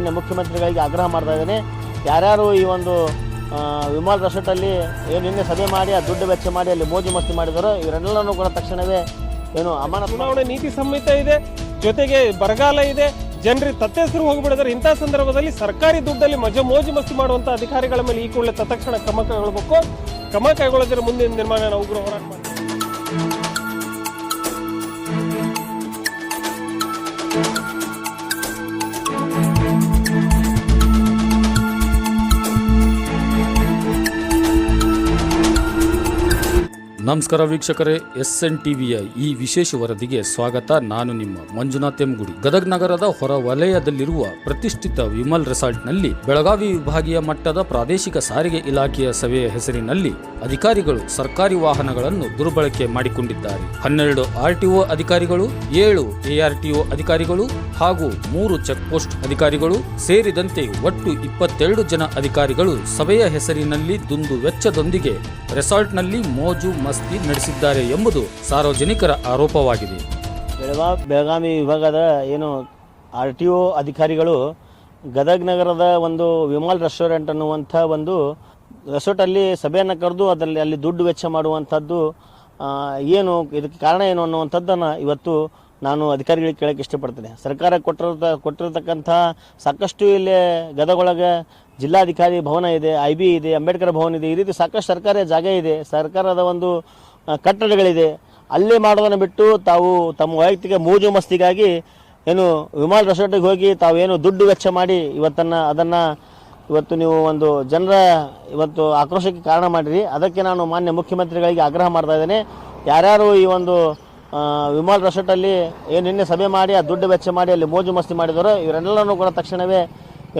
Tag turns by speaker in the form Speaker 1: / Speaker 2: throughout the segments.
Speaker 1: ಮಾನ್ಯ ಮುಖ್ಯಮಂತ್ರಿಗಳಿಗೆ ಆಗ್ರಹ ಮಾಡ್ತಾ ಇದ್ದೇನೆ. ಯಾರ್ಯಾರು ಈ ಒಂದು ವಿಮಾನ ರೆಸಾರ್ಟಲ್ಲಿ ಏನು ನಿನ್ನೆ ಸಭೆ ಮಾಡಿ, ಆ ದುಡ್ಡು ವೆಚ್ಚ ಮಾಡಿ, ಅಲ್ಲಿ ಮೋಜು ಮಸ್ತಿ ಮಾಡಿದರು ಇವರೆಲ್ಲನೂ ಕೂಡ ತಕ್ಷಣವೇ ಏನು ಅಮಾನ
Speaker 2: ಚುನಾವಣೆ ನೀತಿ ಸಂಹಿತ ಇದೆ, ಜೊತೆಗೆ ಬರಗಾಲ ಇದೆ ಜನರಿಗೆ ತತ್ತೆಸರು ಹೋಗ್ಬಿಡಿದ್ರೆ ಇಂಥ ಸಂದರ್ಭದಲ್ಲಿ ಸರ್ಕಾರಿ ದುಡ್ಡಲ್ಲಿ ಮಜ ಮೋಜು ಮಸ್ತಿ ಮಾಡುವಂಥ ಅಧಿಕಾರಿಗಳ ಮೇಲೆ ಈ ಕೂಡಲೇ ತತ್ಕ್ಷಣ ಕ್ರಮ ಕೈಗೊಳ್ಳಬೇಕು ಕ್ರಮ ಕೈಗೊಳ್ಳೋದ್ರ ಮುಂದಿನ ನಿರ್ಮಾಣ ನಾವು ಉಗ್ರ ಹೋರಾಟ
Speaker 3: ನಮಸ್ಕಾರ ವೀಕ್ಷಕರೇ ಎಸ್ ಎನ್ ಟಿವಿಯ ಈ ವಿಶೇಷ ವರದಿಗೆ ಸ್ವಾಗತ. ನಾನು ನಿಮ್ಮ ಮಂಜುನಾಥ್ ಎಂಗುಡಿ ಗದಗ ನಗರದ ಹೊರ ವಲಯದಲ್ಲಿರುವ ಪ್ರತಿಷ್ಠಿತ ವಿಮಲ್ ರೆಸಾರ್ಟ್ನಲ್ಲಿ ಬೆಳಗಾವಿ ವಿಭಾಗೀಯ ಮಟ್ಟದ ಪ್ರಾದೇಶಿಕ ಸಾರಿಗೆ ಇಲಾಖೆಯ ಸಭೆಯ ಹೆಸರಿನಲ್ಲಿ ಅಧಿಕಾರಿಗಳು ಸರ್ಕಾರಿ ವಾಹನಗಳನ್ನು ದುರ್ಬಳಕೆ ಮಾಡಿಕೊಂಡಿದ್ದಾರೆ. ಹನ್ನೆರಡು ಆರ್ಟಿಒ ಅಧಿಕಾರಿಗಳು, ಏಳು ಎಆರ್ಟಿಒ ಅಧಿಕಾರಿಗಳು ಹಾಗೂ ಮೂರು ಚೆಕ್ ಪೋಸ್ಟ್ ಅಧಿಕಾರಿಗಳು ಸೇರಿದಂತೆ ಒಟ್ಟು ಇಪ್ಪತ್ತೆರಡು ಜನ ಅಧಿಕಾರಿಗಳು ಸಭೆಯ ಹೆಸರಿನಲ್ಲಿ ದುಂದು ವೆಚ್ಚದೊಂದಿಗೆ ರೆಸಾರ್ಟ್ನಲ್ಲಿ ಮೋಜು ಮಸ್ತಿ ನಡೆಸಿದ್ದಾರೆ ಎಂಬುದು ಸಾರ್ವಜನಿಕರ ಆರೋಪವಾಗಿದೆ.
Speaker 1: ಬೆಳಗಾವಿ ಬೆಳಗಾವಿ ವಿಭಾಗದ ಏನು ಆರ್ ಟಿ ಒ ಅಧಿಕಾರಿಗಳು ಗದಗ್ ನಗರದ ಒಂದು ವಿಮಾಲ್ ರೆಸ್ಟೋರೆಂಟ್ ಅನ್ನುವಂಥ ಒಂದು ರೆಸಾರ್ಟಲ್ಲಿ ಸಭೆಯನ್ನು ಕರೆದು ಅದರಲ್ಲಿ ಅಲ್ಲಿ ದುಡ್ಡು ವೆಚ್ಚ ಮಾಡುವಂಥದ್ದು ಏನು ಇದಕ್ಕೆ ಕಾರಣ ಏನು ಅನ್ನುವಂಥದ್ದನ್ನು ಇವತ್ತು ನಾನು ಅಧಿಕಾರಿಗಳಿಗೆ ಕೇಳೋಕ್ಕೆ ಇಷ್ಟಪಡ್ತೇನೆ. ಸರ್ಕಾರ ಕೊಟ್ಟಿರೋ ಕೊಟ್ಟಿರತಕ್ಕಂಥ ಸಾಕಷ್ಟು ಇಲ್ಲಿ ಗದಗೊಳಗೆ ಜಿಲ್ಲಾಧಿಕಾರಿ ಭವನ ಇದೆ, ಐ ಬಿ ಇದೆ, ಅಂಬೇಡ್ಕರ್ ಭವನ ಇದೆ, ಈ ರೀತಿ ಸಾಕಷ್ಟು ಸರ್ಕಾರಿ ಜಾಗ ಇದೆ. ಸರ್ಕಾರದ ಒಂದು ಕಟ್ಟಡಗಳಿದೆ. ಅಲ್ಲೇ ಮಾಡೋದನ್ನು ಬಿಟ್ಟು ತಾವು ತಮ್ಮ ವೈಯಕ್ತಿಕ ಮೋಜು ಮಸ್ತಿಗಾಗಿ ಏನು ವಿಮಾನ ರೆಸಾರ್ಟಿಗೆ ಹೋಗಿ ತಾವೇನು ದುಡ್ಡು ವೆಚ್ಚ ಮಾಡಿ ಇವತ್ತನ್ನು, ಅದನ್ನು ಇವತ್ತು ನೀವು ಒಂದು ಜನರ ಇವತ್ತು ಆಕ್ರೋಶಕ್ಕೆ ಕಾರಣ ಮಾಡಿರಿ. ಅದಕ್ಕೆ ನಾನು ಮಾನ್ಯ ಮುಖ್ಯಮಂತ್ರಿಗಳಿಗೆ ಆಗ್ರಹ ಮಾಡ್ತಾ ಇದ್ದೇನೆ. ಯಾರ್ಯಾರು ಈ ಒಂದು ವಿಮಾಲ್ ರೆಸಾರ್ಟಲ್ಲಿ ಏನು ನಿನ್ನೆ ಸಭೆ ಮಾಡಿ, ಆ ದುಡ್ಡು ವೆಚ್ಚ ಮಾಡಿ, ಅಲ್ಲಿ ಮೋಜು ಮಸ್ತಿ ಮಾಡಿದವರು, ಇವರೆಲ್ಲರನ್ನೂ ಕೂಡ ತಕ್ಷಣವೇ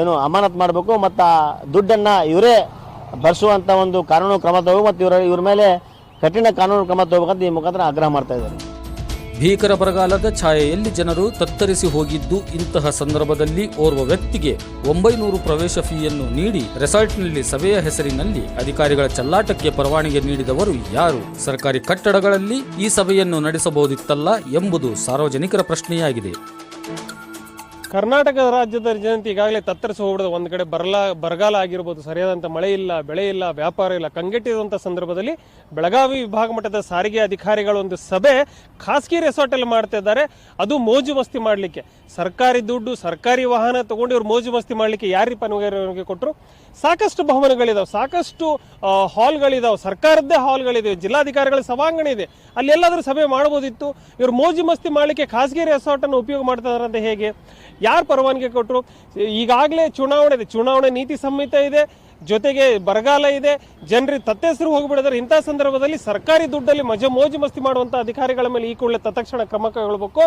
Speaker 1: ಏನು ಅಮಾನತ್ ಮಾಡಬೇಕು ಮತ್ತು ಆ ದುಡ್ಡನ್ನು ಇವರೇ ಭರಿಸುವಂಥ ಒಂದು ಕಾನೂನು ಕ್ರಮ ತಗೋ ಮತ್ತು ಇವರ ಇವ್ರ ಮೇಲೆ ಕಠಿಣ ಕಾನೂನು ಕ್ರಮ ತಗೋಬೇಕಂತ ಈ ಮುಖಾಂತರ ಆಗ್ರಹ ಮಾಡ್ತಾ ಇದ್ದಾರೆ.
Speaker 3: ಭೀಕರ ಬರಗಾಲದ ಛಾಯೆಯಲ್ಲಿ ಜನರು ತತ್ತರಿಸಿ ಹೋಗಿದ್ದು, ಇಂತಹ ಸಂದರ್ಭದಲ್ಲಿ ಓರ್ವ ವ್ಯಕ್ತಿಗೆ ಒಂಬೈನೂರು ಪ್ರವೇಶ ಫೀಯನ್ನು ನೀಡಿ ರೆಸಾರ್ಟ್ನಲ್ಲಿ ಸಭೆಯ ಹೆಸರಿನಲ್ಲಿ ಅಧಿಕಾರಿಗಳ ಚಲ್ಲಾಟಕ್ಕೆ ಪರವಾನಗಿ ನೀಡಿದವರು ಯಾರು? ಸರ್ಕಾರಿ ಕಟ್ಟಡಗಳಲ್ಲಿ ಈ ಸಭೆಯನ್ನು ನಡೆಸಬಹುದಿತ್ತಲ್ಲ ಎಂಬುದು ಸಾರ್ವಜನಿಕರ ಪ್ರಶ್ನೆಯಾಗಿದೆ.
Speaker 2: ಕರ್ನಾಟಕ ರಾಜ್ಯದ ಜನತೆ ಈಗಾಗಲೇ ತತ್ತರಿಸಿ ಹೋಗ್ಬಿಡೋದು. ಒಂದು ಕಡೆ ಬರಲ, ಬರಗಾಲ ಆಗಿರ್ಬೋದು, ಸರಿಯಾದಂತ ಮಳೆ ಇಲ್ಲ, ಬೆಳೆ ಇಲ್ಲ, ವ್ಯಾಪಾರ ಇಲ್ಲ ಕಂಗೆಟ್ಟಿರುವಂಥ ಸಂದರ್ಭದಲ್ಲಿ ಬೆಳಗಾವಿ ವಿಭಾಗ ಮಟ್ಟದ ಸಾರಿಗೆ ಅಧಿಕಾರಿಗಳ ಒಂದು ಸಭೆ ಖಾಸಗಿ ರೆಸಾರ್ಟ್ ಅಲ್ಲಿ ಮಾಡ್ತಾ ಇದ್ದಾರೆ. ಅದು ಮೋಜು ಮಸ್ತಿ ಮಾಡಲಿಕ್ಕೆ. ಸರ್ಕಾರಿ ದುಡ್ಡು, ಸರ್ಕಾರಿ ವಾಹನ ತಗೊಂಡು ಇವ್ರು ಮೋಜು ಮಸ್ತಿ ಮಾಡಲಿಕ್ಕೆ ಯಾರಿ ಪರವಾನಗಿ ಕೊಟ್ಟರು ಸಾಕಷ್ಟು ಭವನಗಳಿದಾವೆ, ಸಾಕಷ್ಟು ಹಾಲ್ಗಳಿದಾವೆ ಸರ್ಕಾರದ್ದೇ ಹಾಲ್ಗಳಿದೆ ಜಿಲ್ಲಾಧಿಕಾರಿಗಳ ಸಭಾಂಗಣ ಇದೆ. ಅಲ್ಲೆಲ್ಲಾದರೂ ಸಭೆ ಮಾಡ್ಬೋದಿತ್ತು ಇವ್ರು ಮೋಜು ಮಸ್ತಿ ಮಾಡಲಿಕ್ಕೆ ಖಾಸಗಿ ರೆಸಾರ್ಟ್ ಅನ್ನು ಉಪಯೋಗ ಮಾಡ್ತಾ ಅಂತ ಹೇಗೆ? ಯಾರು ಪರವಾನಗಿ ಕೊಟ್ಟರು ಈಗಾಗಲೇ ಚುನಾವಣೆ ಇದೆ. ಚುನಾವಣೆ ನೀತಿ ಸಂಹಿತೆ ಇದೆ, ಜೊತೆಗೆ ಬರಗಾಲ ಇದೆ. ಜನರಿಗೆ ತತ್ತೆಸರು ಹೋಗಿಬಿಡಿದ್ರೆ. ಇಂಥ ಸಂದರ್ಭದಲ್ಲಿ ಸರ್ಕಾರಿ ದುಡ್ಡಲ್ಲಿ ಮಜ ಮೋಜು ಮಸ್ತಿ ಮಾಡುವಂಥ ಅಧಿಕಾರಿಗಳ ಮೇಲೆ ಈ ಕೂಡಲೇ ತತ್ಕ್ಷಣ ಕ್ರಮ ಕೈಗೊಳ್ಳಬೇಕು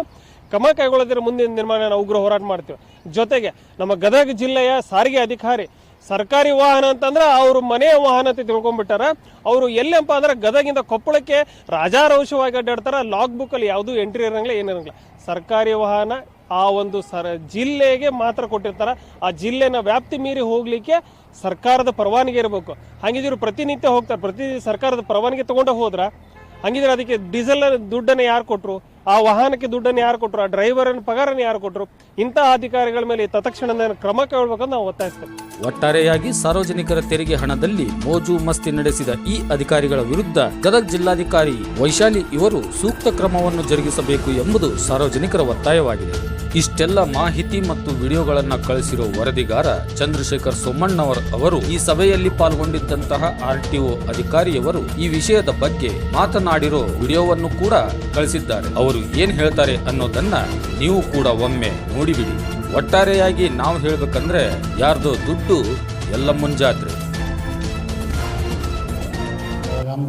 Speaker 2: ಕ್ರಮ ಕೈಗೊಳ್ಳೋದ್ರೆ ಮುಂದಿನ ನಿರ್ಮಾಣ ನಾವು ಉಗ್ರ ಹೋರಾಟ ಮಾಡ್ತೀವಿ. ಜೊತೆಗೆ ನಮ್ಮ ಗದಗ ಜಿಲ್ಲೆಯ ಸಾರಿಗೆ ಅಧಿಕಾರಿ, ಸರ್ಕಾರಿ ವಾಹನ ಅಂತಂದ್ರೆ ಅವರು ಮನೆಯ ವಾಹನ ಅಂತ ತಿಳ್ಕೊಂಡ್ಬಿಟ್ಟಾರ. ಅವರು ಎಲ್ಲೆಂಪ ಅಂದ್ರೆ ಗದಗಿಂದ ಕೊಪ್ಪಳಕ್ಕೆ ರಾಜಾರೋಷವಾಗಿ ಅಡ್ಡಾಡ್ತಾರ. ಲಾಗ್ ಬುಕ್ ಅಲ್ಲಿ ಯಾವುದು ಎಂಟ್ರಿ ಇರಂಗಿಲ್ಲ ಏನಿರಂಗಿಲ್ಲ ಸರ್ಕಾರಿ ವಾಹನ ಆ ಒಂದು ಸರ ಜಿಲ್ಲೆಗೆ ಮಾತ್ರ ಕೊಟ್ಟಿರ್ತಾರ. ಆ ಜಿಲ್ಲೆನ ವ್ಯಾಪ್ತಿ ಮೀರಿ ಹೋಗ್ಲಿಕ್ಕೆ ಸರ್ಕಾರದ ಪರವಾನಗಿ ಇರಬೇಕು. ಹಂಗಿದ್ರು ಪ್ರತಿನಿತ್ಯ ಹೋಗ್ತಾರೆ. ಪ್ರತಿ ಸರ್ಕಾರದ ಪರವಾನಗಿ ತಗೊಂಡ ಹೋದ್ರ, ಹಂಗಿದ್ರೆ ಅದಕ್ಕೆ ಡೀಸೆಲ್ ದುಡ್ಡನ್ನು ಯಾರು ಕೊಟ್ರು? ಆ ವಾಹನಕ್ಕೆ ದುಡ್ಡನ್ನು ಯಾರು ಕೊಟ್ಟರು ಆ ಡ್ರೈವರ್ ಪಗಾರನ್ನು ಯಾರು ಕೊಟ್ಟರು ಇಂತಹ ಅಧಿಕಾರಿಗಳ ಮೇಲೆ ತತ್ಕ್ಷಣದ ಕ್ರಮ ಕೈಗೊಳ್ಬೇಕಂತ ನಾವು ಒತ್ತಾಯಿಸ್ತೇವೆ.
Speaker 3: ಒಟ್ಟಾರೆಯಾಗಿ ಸಾರ್ವಜನಿಕರ ತೆರಿಗೆ ಹಣದಲ್ಲಿ ಮೋಜು ಮಸ್ತಿ ನಡೆಸಿದ ಈ ಅಧಿಕಾರಿಗಳ ವಿರುದ್ಧ ಗದಗ ಜಿಲ್ಲಾಧಿಕಾರಿ ವೈಶಾಲಿ ಇವರು ಸೂಕ್ತ ಕ್ರಮವನ್ನು ಜರುಗಿಸಬೇಕು ಎಂಬುದು ಸಾರ್ವಜನಿಕರ ಒತ್ತಾಯವಾಗಿದೆ. ಇಷ್ಟೆಲ್ಲ ಮಾಹಿತಿ ಮತ್ತು ವಿಡಿಯೋಗಳನ್ನು ಕಳಿಸಿರೋ ವರದಿಗಾರ ಚಂದ್ರಶೇಖರ್ ಸೋಮಣ್ಣವರ್ ಅವರು ಈ ಸಭೆಯಲ್ಲಿ ಪಾಲ್ಗೊಂಡಿದ್ದಂತಹ ಆರ್ಟಿಒ ಅಧಿಕಾರಿಯವರು ಈ ವಿಷಯದ ಬಗ್ಗೆ ಮಾತನಾಡಿರೋ ವಿಡಿಯೋವನ್ನು ಕೂಡ ಕಳಿಸಿದ್ದಾರೆ. ಅವರು ಏನ್ ಹೇಳ್ತಾರೆ ಅನ್ನೋದನ್ನ ನೀವು ಕೂಡ ಒಮ್ಮೆ ನೋಡಿಬಿಡಿ. ಒಟ್ಟಾರೆಯಾಗಿ ನಾವು ಹೇಳ್ಬೇಕಂದ್ರೆ ಯಾರ್ದೋ ದುಡ್ಡು ಎಲ್ಲ ಮುಂಜಾತ್ರೆ.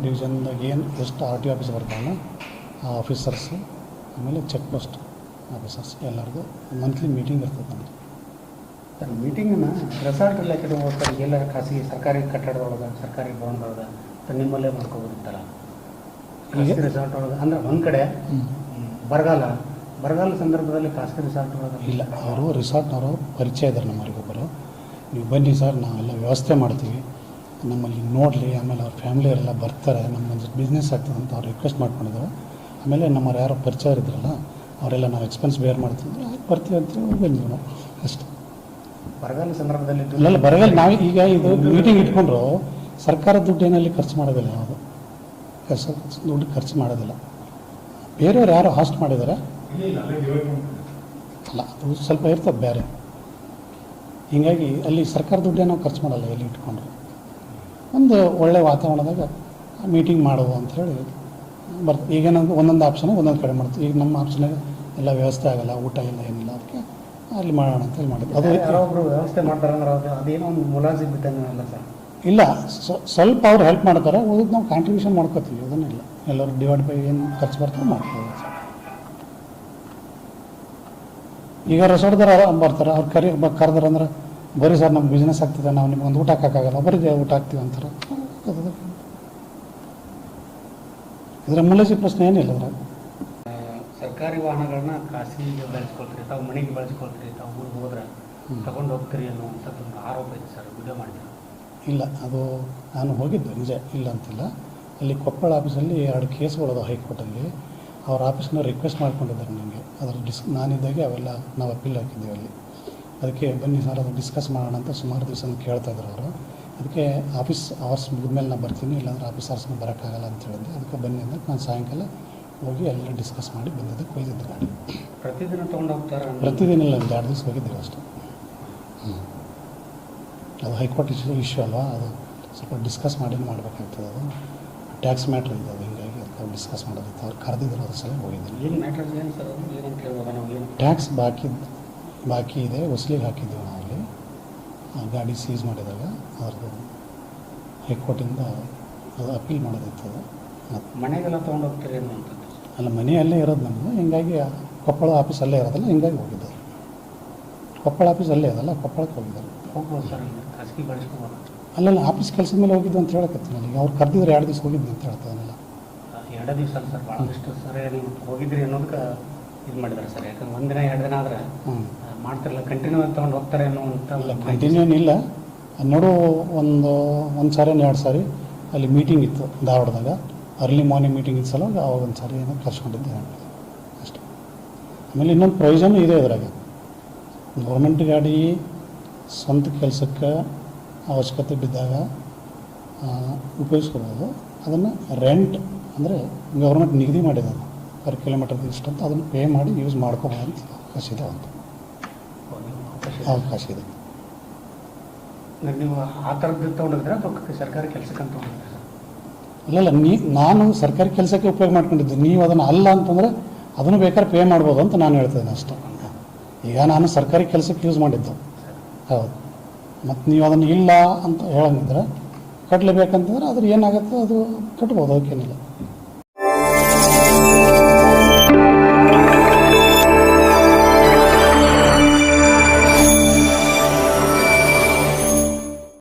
Speaker 4: ಡಿವಿಷನ್ದಾಗ ಏನು ಎಷ್ಟು ಆರ್ ಟಿ ಆಫೀಸ್ ಬರ್ತಾನೆ ಆ ಆಫೀಸರ್ಸು ಆಮೇಲೆ ಚೆಕ್ ಪೋಸ್ಟ್ ಆಫೀಸರ್ಸ್ ಎಲ್ಲರಿಗೂ ಮಂತ್ಲಿ ಮೀಟಿಂಗ್ ಇರ್ತದೆ ನಮ್ಮದು
Speaker 5: ಸರ್ ಮೀಟಿಂಗನ್ನು ರೆಸಾರ್ಟ್ ಎಲ್ಲ ಕಡೆ ಹೋಗ್ತಾರೆ ಎಲ್ಲ ಖಾಸಗಿ ಸರ್ಕಾರಿ ಕಟ್ಟಡದೊಳಗೆ ಸರ್ಕಾರಿ ಭವನದೊಳಗೆ ಸರ್ ನಿಮ್ಮಲ್ಲೇ ಮಾಡ್ಕೋಬೋದಿತ್ತಲ್ಲ? ಖಾಸಗಿ ರೆಸಾರ್ಟ್ ಒಳಗೆ ಅಂದ್ರೆ ಒಂದು ಕಡೆ ಬರಗಾಲ ಬರಗಾಲ ಸಂದರ್ಭದಲ್ಲಿ ಖಾಸಗಿ ರೆಸಾರ್ಟ್ ಒಳಗೆ
Speaker 4: ಇಲ್ಲ ಅವರು ರೆಸಾರ್ಟ್ನವರು ಪರಿಚಯ ಇದ್ದಾರೆ ನಮ್ಮರಿಗೊಬ್ಬರು ನೀವು ಬನ್ನಿ ಸರ್ ನಾವೆಲ್ಲ ವ್ಯವಸ್ಥೆ ಮಾಡ್ತೀವಿ. ನಮ್ಮಲ್ಲಿ ನೋಡಲಿ ಆಮೇಲೆ ಅವ್ರ ಫ್ಯಾಮಿಲಿ ಎಲ್ಲ ಬರ್ತಾರೆ ನಮ್ಮೊಂದು ಬಿಸ್ನೆಸ್ ಆಗ್ತದೆ ಅಂತ ಅವ್ರು ರಿಕ್ವೆಸ್ಟ್ ಮಾಡ್ಕೊಂಡಿದ್ದಾರೆ ಆಮೇಲೆ ನಮ್ಮವ್ರು ಯಾರೋ ಪರಿಚಯ ಇದ್ರಲ್ಲ ಅವರೆಲ್ಲ ನಾವು ಎಕ್ಸ್ಪೆನ್ಸ್ ಬೇರ್ ಮಾಡ್ತಿದ್ರು ಬರ್ತೀವಿ ಅಂತ ಬಂದಿದ್ವಿ ಬಂದ್ವಿ ನಾವು. ಅಷ್ಟೇ.
Speaker 5: ಬರಗಾಲ ಸಂದರ್ಭದಲ್ಲಿ
Speaker 4: ಇಲ್ಲ ಬರಗಾಲ ನಾವು ಈಗ ಇದು ಮೀಟಿಂಗ್ ಇಟ್ಕೊಂಡ್ರು ಸರ್ಕಾರ ದುಡ್ಡು ಏನಲ್ಲಿ ಖರ್ಚು ಮಾಡೋದಿಲ್ಲ ಯಾವುದು. ಕೆಲಸ ದುಡ್ಡು ಖರ್ಚು ಮಾಡೋದಿಲ್ಲ. ಬೇರೆಯವ್ರು ಯಾರು ಹಾಸ್ಟ್ ಮಾಡಿದ್ದಾರೆ ಅಲ್ಲ ಅದು ಸ್ವಲ್ಪ ಇರ್ತದೆ ಬೇರೆ. ಹೀಗಾಗಿ ಅಲ್ಲಿ ಸರ್ಕಾರ ದುಡ್ಡೇ ನಾವು ಖರ್ಚು ಮಾಡಲ್ಲ ಎಲ್ಲಿ ಇಟ್ಕೊಂಡ್ರು. ಒಂದು ಒಳ್ಳೆ ವಾತಾವರಣದಾಗ ಮೀಟಿಂಗ್ ಮಾಡುವ ಅಂಥೇಳಿ ಬರ್ತ ಈಗೇನಂದ್ರೆ ಒಂದೊಂದು ಆಪ್ಷನ್ ಒಂದೊಂದು ಕಡೆ ಮಾಡ್ತೀವಿ. ಈಗ ನಮ್ಮ ಆಪ್ಷನಾಗ ಎಲ್ಲ ವ್ಯವಸ್ಥೆ ಆಗಲ್ಲ ಊಟ ಇಲ್ಲ ಏನಿಲ್ಲ ಅದಕ್ಕೆ ಅಲ್ಲಿ ಮಾಡೋಣ ಅಂತೇಳಿ ಮಾಡಿದ್ವಿ ಅದು
Speaker 5: ಯಾರೋ ಒಬ್ರು ವ್ಯವಸ್ಥೆ ಮಾಡ್ತಾರೆ ಅಂದ್ರೆ ಅವ್ರಿಗೆ ಅದೇನೋ ಒಂದು ಮುಲಾಜಿ ಬಿದ್ದಂಗೆ ಅಲ್ಲ ಸರ್.
Speaker 4: ಇಲ್ಲ ಸ್ವಲ್ಪ ಅವ್ರು ಹೆಲ್ಪ್ ಮಾಡ್ತಾರೆ ಉಳಿದು ನಾವು ಕಾಂಟ್ರಿಬ್ಯೂಷನ್ ಮಾಡ್ಕೋತೀವಿ ಅದನ್ನಿಲ್ಲ ಎಲ್ಲರೂ ಡಿವೈಡ್ ಬೈ ಏನು ಖರ್ಚು ಬರ್ತದೆ ಮಾಡ್ತೀವಿ ಈಗ ರೆಸಾರ್ಟ್ದಾರ ಬರ್ತಾರೆ ಅವ್ರು ಕರಿ ಕರೆದ್ರೆ ಅಂದ್ರೆ ಬರೀ ಸರ್ ನಮ್ಗೆ ಬಿಸ್ನೆಸ್ ಆಗ್ತದೆ ನಾವು ನಿಮ್ಗೆ ಒಂದು ಊಟ ಹಾಕೋಕ್ಕಾಗಲ್ಲ ಬರೀ ಊಟ ಹಾಕ್ತೀವಿ ಅಂತಾರೆ. ಇದರ ಮುಲಾಜಿ ಪ್ರಶ್ನೆ ಏನಿಲ್ಲ ಅದ್ರಾಗ
Speaker 5: ಸರ್ಕಾರಿ ವಾಹನಗಳನ್ನ ಖಾಸಗಿಗೆ ಬಳಸ್ಕೊಳ್ತೀರಿ ತಾವು ಮನೆಗೆ ಬಳಸ್ಕೊಳ್ತೀರಿ ತಾವು ಊರಿಗೆ ಹೋದ್ರೆ ತಗೊಂಡು ಹೋಗ್ತೀರಿ ಅನ್ನುವಂಥದ್ದು ಆರೋಪ ಇದೆ ಸರ್ ವಿಡಿಯೋ ಮಾಡಿದ್ರು
Speaker 4: ಇಲ್ಲ ಅದು ನಾನು ಹೋಗಿದ್ದೆ ನಿಜ ಇಲ್ಲ ಅಂತಿಲ್ಲ. ಅಲ್ಲಿ ಕೊಪ್ಪಳ ಆಫೀಸಲ್ಲಿ ಎರಡು ಕೇಸ್ಗಳದು ಹೈಕೋರ್ಟಲ್ಲಿ. ಅವ್ರ ಆಫೀಸ್ನ ರಿಕ್ವೆಸ್ಟ್ ಮಾಡ್ಕೊಂಡಿದ್ದಾರೆ ನನಗೆ. ಅದ್ರ ಡಿಸ್ ನಾನಿದ್ದಾಗೆ ಅವೆಲ್ಲ ನಾವು ಅಪೀಲ್ ಹಾಕಿದ್ದೀವಿ ಅಲ್ಲಿ. ಅದಕ್ಕೆ ಬನ್ನಿ ಸರ್ ಅದು ಡಿಸ್ಕಸ್ ಮಾಡೋಣ ಅಂತ ಸುಮಾರು ದಿವಸ ಕೇಳ್ತಾ ಇದ್ರು ಅವರು. ಅದಕ್ಕೆ ಆಫೀಸ್ ಅವರ್ಸ್ ಮುಗಿದ್ಮೇಲೆ ನಾನು ಬರ್ತೀನಿ ಇಲ್ಲಾಂದ್ರೆ ಆಫೀಸ್ ಅವರ್ಸ್ನ ಬರೋಕ್ಕಾಗಲ್ಲ ಅಂತ ಹೇಳಿದ್ದೆ. ಅದಕ್ಕೆ ಬನ್ನಿ ಅಂದರೆ ನಾನು ಸಾಯಂಕಾಲ ಹೋಗಿ ಎಲ್ಲ ಡಿಸ್ಕಸ್ ಮಾಡಿ ಬಂದದ್ದು ಕೊಯ್ದಿದ್ದು ಗಾಡಿ
Speaker 5: ಪ್ರತಿದಿನ ತೊಗೊಂಡೋಗ್ತಾರೆ ಹೋಗ್ತಾರೆ?
Speaker 4: ಪ್ರತಿದಿನ ಇಲ್ಲ ಒಂದು ಎರಡು ದಿವಸ ಹೋಗಿದ್ದೀವಿ ಅಷ್ಟು. ಹ್ಞೂ ಅದು ಹೈಕೋರ್ಟ್ ಇಶ್ಯೂ ಇಶ್ಯೂ ಅಲ್ವಾ? ಅದು ಸ್ವಲ್ಪ ಡಿಸ್ಕಸ್ ಮಾಡಿ ಮಾಡಬೇಕಾಗ್ತದೆ ಅದು? ಟ್ಯಾಕ್ಸ್ ಮ್ಯಾಟ್ರ್ ಇದೆ ಅದು ಹಿಂಗಾಗಿ ಅದು ಡಿಸ್ಕಸ್ ಮಾಡೋದಿತ್ತು. ಅವ್ರು ಕರೆದಿದ್ರು ಅದ್ರ ಸಲ ಹೋಗಿದ್ದೀನಿ.
Speaker 5: ಏನು ಮ್ಯಾಟರ್ಸ್ ಏನು ಸರ್ ಏನಂತ ನಾವು ಏನು?
Speaker 4: ಟ್ಯಾಕ್ಸ್ ಬಾಕಿ ಬಾಕಿ ಇದೆ ವಸೂಲಿಗೆ ಹಾಕಿದ್ದೀವಿ ನಾವು ಅಲ್ಲಿ. ಆ ಗಾಡಿ ಸೀಸ್ ಮಾಡಿದಾಗ ಅವ್ರದ್ದು ಹೈಕೋರ್ಟಿಂದ ಅದು ಅಪೀಲ್ ಮಾಡೋದಿತ್ತು ಅದು.
Speaker 5: ಮನೆಗೆಲ್ಲ ತಗೊಂಡು ಏನು ಅನ್ನುವಂಥದ್ದು
Speaker 4: ಅಲ್ಲ ಮನೆಯಲ್ಲೇ ಇರೋದು ನಮ್ಮದು ಹಿಂಗಾಗಿ ಕೊಪ್ಪಳ ಆಫೀಸ್ ಅಲ್ಲೇ ಇರೋದಲ್ಲ ಹಿಂಗಾಗಿ ಹೋಗಿದ್ದೆ. ಕೊಪ್ಪಳ ಆಫೀಸ್ ಅಲ್ಲೇ ಅದಲ್ಲ ಕೊಪ್ಪಳಕ್ಕೆ ಹೋಗಿದ್ದಾರೆ. ಅಲ್ಲೆಲ್ಲ ಆಫೀಸ್ ಕೆಲಸದ ಮೇಲೆ ಹೋಗಿದ್ದು ಅಂತ ಹೇಳಕತ್ತೀನಿ ಅಲ್ಲಿ ಅವ್ರು ಕರೆದಿದ್ರೆ ಎರಡು ದಿವಸ ಹೋಗಿದ್ದು ಅಂತ ಹೇಳ್ತಾನಲ್ಲ
Speaker 5: ಎರಡು ದಿವಸ ಅಲ್ಲ ಸರ್ ಭಾಳಷ್ಟು ಸರಿ ನೀವು ಹೋಗಿದ್ರಿ ಅನ್ನೋದಕ್ಕೆ ಇದು ಮಾಡಿದ್ದಾರೆ ಸರ್. ಯಾಕಂದ್ರೆ ಒಂದಿನ ಎರಡು ದಿನ ಆದರೆ ಮಾಡ್ತಿರಲ್ಲ ಕಂಟಿನ್ಯೂ ಆಗಿ ತೊಗೊಂಡು ಹೋಗ್ತಾರೆ
Speaker 4: ಇಲ್ಲ
Speaker 5: ಒಂದು
Speaker 4: ಕಂಟಿನ್ಯೂ ಇಲ್ಲ ನೋಡು ಒಂದು ಒಂದು ಸಾರಿ ಎರಡು ಸಾರಿ ಅಲ್ಲಿ ಮೀಟಿಂಗ್ ಇತ್ತು ಧಾರವಾಡದಾಗ. ಅರ್ಲಿ ಮಾರ್ನಿಂಗ್ ಮೀಟಿಂಗ್ ಸಲುವಾಗಿ ಅವಾಗ ಒಂದು ಸಾರಿ ಏನೋ ಕರ್ಸ್ಕೊಂಡಿದ್ದೆ ಅಷ್ಟೇ. ಆಮೇಲೆ ಇನ್ನೊಂದು ಪ್ರೊವಿಷನ್ ಇದೆ ಅದರಾಗ. ಗೌರ್ಮೆಂಟ್ ಗಾಡಿ ಸ್ವಂತ ಕೆಲಸಕ್ಕೆ ಅವಶ್ಯಕತೆ ಬಿದ್ದಾಗ ಉಪಯೋಗಿಸ್ಕೊಬೋದು. ಅದನ್ನು ರೆಂಟ್ ಅಂದರೆ ಗೌರ್ಮೆಂಟ್ ನಿಗದಿ ಮಾಡಿದೆ ಪರ್ ಕಿಲೋಮೀಟರ್ ಇಷ್ಟು ಅಂತ ಅದನ್ನು ಪೇ ಮಾಡಿ ಯೂಸ್ ಮಾಡ್ಕೋಬೋದು ಅಂತ ಅವಕಾಶ ಇದೆ ಅಂತ
Speaker 5: ಅವಕಾಶ ಇದೆ. ನೀವು ಆ ಥರದ್ದು ತೊಗೊಂಡಿದ್ರೆ ಅಥವಾ ಸರ್ಕಾರಿ ಕೆಲಸಕ್ಕಂತ ತೊಗೊಂಡಿದ್ರೆ ಸರ್
Speaker 4: ಇಲ್ಲ, ನೀ, ನಾನು ಸರ್ಕಾರಿ ಕೆಲಸಕ್ಕೆ ಉಪಯೋಗ ಮಾಡ್ಕೊಂಡಿದ್ದೆ, ನೀವು ಅದನ್ನು ಅಲ್ಲ ಅಂತಂದರೆ ಅದನ್ನು ಬೇಕಾದ್ರೆ ಪೇ ಮಾಡ್ಬೋದು ಅಂತ ನಾನು ಹೇಳ್ತೇನೆ ಅಷ್ಟೇ. ಈಗ ನಾನು ಸರ್ಕಾರಿ ಕೆಲಸಕ್ಕೆ ಯೂಸ್ ಮಾಡಿದ್ದು. ಹೌದು. ಮತ್ತು ನೀವು ಅದನ್ನು ಇಲ್ಲ ಅಂತ ಹೇಳಂಗಿದ್ರೆ ಕಟ್ಟಲೇಬೇಕಂತಂದ್ರೆ ಅದ್ರ ಏನಾಗುತ್ತೆ ಅದು ಕಟ್ಬೋದು, ಅದಕ್ಕೇನಿಲ್ಲ.